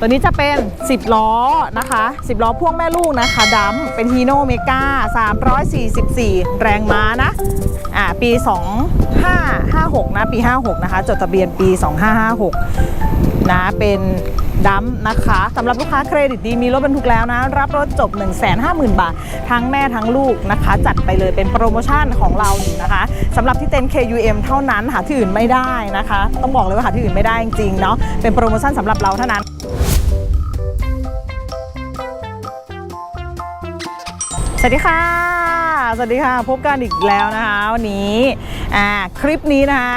ตัวนี้จะเป็น 10 ล้อนะคะ 10 ล้อพ่วงแม่ลูกนะคะดัมเป็นฮีโนเมกา344 แรงม้านะอ่าปี 2556 นะ ปี 56 นะคะ จดทะเบียนปี 2556 นะ เป็นดัมนะคะสำหรับลูกค้าเครดิตดี มีรถบรรทุกแล้วนะ รับรถจบ 150,000 บาท ทั้งแม่ทั้งลูกนะคะ จัดไปเลยเป็นโปรโมชั่นของเราอยู่นะคะสำหรับที่เต็น KUM เท่านั้นหาที่อื่นไม่ได้นะคะ ต้องบอกเลยว่าหาที่อื่นไม่ได้จริงๆเนาะเป็นโปรโมชั่นสำหรับเราเท่านั้น สวัสดีค่ะ สวัสดีค่ะ พบกันอีกแล้วนะคะวันนี้อ่าคลิปนี้นะคะ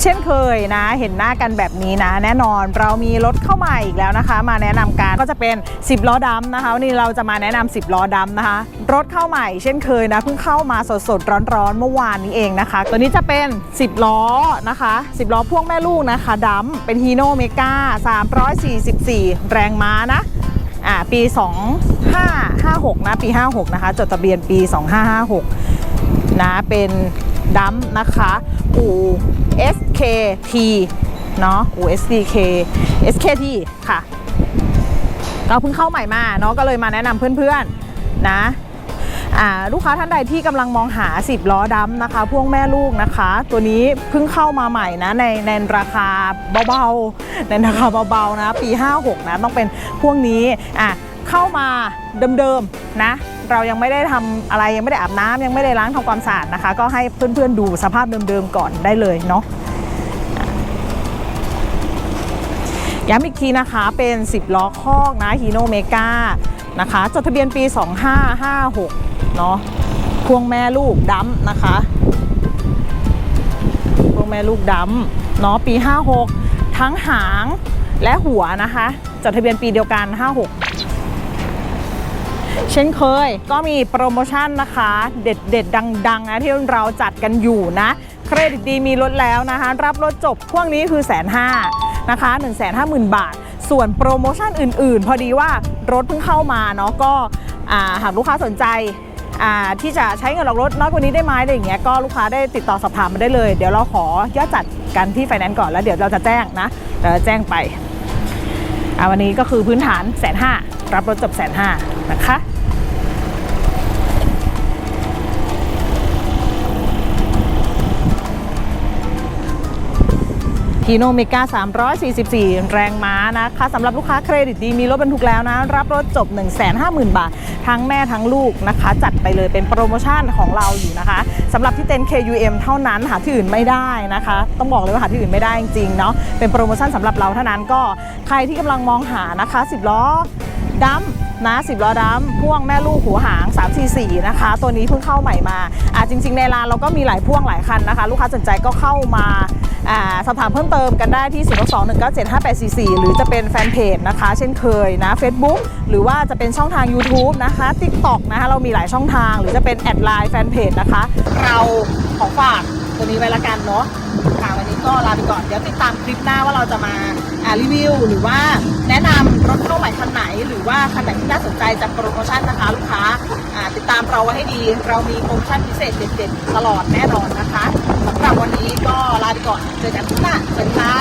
เช่นเคยนะ เห็นหน้ากันแบบนี้นะ แน่นอนเรามีรถเข้ามาอีกแล้วนะคะ มาแนะนำกันก็จะเป็น 10 ล้อดำนะคะวันนี้เราจะมาแนะนำ10 ล้อดำนะคะ รถเข้าใหม่ เช่นเคยนะเพิ่งเข้ามาสดๆร้อนๆเมื่อวานนี้เองนะคะ ตัวนี้จะเป็น 10 ล้อนะคะ 10 ล้อพ่วงแม่ลูกนะคะดำเป็นฮีโนเมกา344 แรงม้านะ ปี 2556 นะปี 56 นะคะ จดทะเบียนปี 2556 นะ เป็นดัมนะคะ อู SKT เนาะ อู SDK SKT ค่ะก็เพิ่งเข้าใหม่มาเนาะก็เลยมาแนะนำเพื่อนๆ นะ ลูกค้าท่านใดที่กำลังมองหา 10 ล้อดำนะคะพ่วงแม่ลูกนะคะ ตัวนี้เพิ่งเข้ามาใหม่นะในในราคาเบาๆในราคาเบาๆนะปี 56 นะต้องเป็นพ่วกนี้อะเข้ามาเดิมๆนะเรายังไม่ได้ทำอะไรยังไม่ได้อาบน้ำยังไม่ได้ล้างทำความสะอาดนะคะ ก็ให้เพื่อนๆดูสภาพเดิมๆก่อนได้เลยเนาะย้ำอีกทีนะคะเป็น 10 ล้อคอกนะฮีโนเมกานะคะ จดทะเบียนปี 2556 เนาะพวงแม่ลูกดัมนะคะพวงแม่ลูกดัมเนาะปี 56 ทั้งหางและหัวนะคะจดทะเบียนปีเดียวกัน 56 เช่นเคยก็มีโปรโมชั่นนะคะ เด็ดเด็ดดัง ๆ นะ ที่เราจัดกันอยู่นะ เครดิตดีมีลดแล้วนะคะ รับรถจบพวกนี้คือแสนห้านะคะ1 5 0 0 0 0 บาท ส่วนโปรโมชั่นอื่น ๆ พอดีว่ารถเพิ่งเข้ามาเนาะก็หากลูกค้าสนใจ ที่จะใช้เงินออกรถน้อยกว่านี้ได้ไหมอะไรอย่างเงี้ยก็ลูกค้าได้ติดต่อสอบถามมาได้เลย เดี๋ยวเราขอยอดจัดกันที่ไฟแนนซ์ก่อนแล้วเดี๋ยวเราจะแจ้งนะเดี๋ยวจะแจ้งไปอ่าวันนี้ก็คือพื้นฐานแสนห้ารับรถจบแสนห้านะคะ ฮีโนเมกา344 แรงม้านะคะสำหรับลูกค้าเครดิตดีมีรถบรรทุกแล้วนะ รับรถจบ 150,000 บาท ทั้งแม่ทั้งลูกนะคะ จัดไปเลยเป็นโปรโมชั่นของเราอยู่นะคะสำหรับที่เต็น KUM เท่านั้นหาที่อื่นไม่ได้นะคะ ต้องบอกเลยว่าหาที่อื่นไม่ได้จริงๆเนาะเป็นโปรโมชั่นสำหรับเราเท่านั้นก็ใครที่กำลังมองหานะคะ 10 ล้อดัมนะ10ล้อดัมพ่วงแม่ลูกหัวหาง 344 นะคะ ตัวนี้เพิ่งเข้าใหม่มาอ่าจริง ๆ ในร้านเราก็มีหลายพ่วงหลายคันนะคะ ลูกค้าสนใจก็เข้ามา สอบถามเพิ่มเติมกันได้ที่ 0 2 1 9 7 5 8 4 4 หรือจะเป็นแฟนเพจนะคะ เช่นเคยนะ Facebook หรือว่าจะเป็นช่องทาง YouTube นะคะ TikTok นะคะ เรามีหลายช่องทาง หรือจะเป็นแอดไลน์แฟนเพจนะคะ เราของฝากตัวนี้ไว้ละกันเนาะค่ะวันนี้ก็ลาไปก่อน เดี๋ยวติดตามคลิปหน้าว่าเราจะมาารีวิว หรือว่าแนะนำรถเข้าใหม่คันไหน หรือว่าคันไหนที่น่าสนใจจากโปรโมชั่นนะคะลูกค้าติดตามเราไว้ให้ดี เรามีโปรโมชั่นพิเศษเด็ดๆตลอดแน่นอนนะคะ สำหรับวันนี้ก็ลาไปก่อน เจอกันคลิปหน้าสวัสดีค่ะ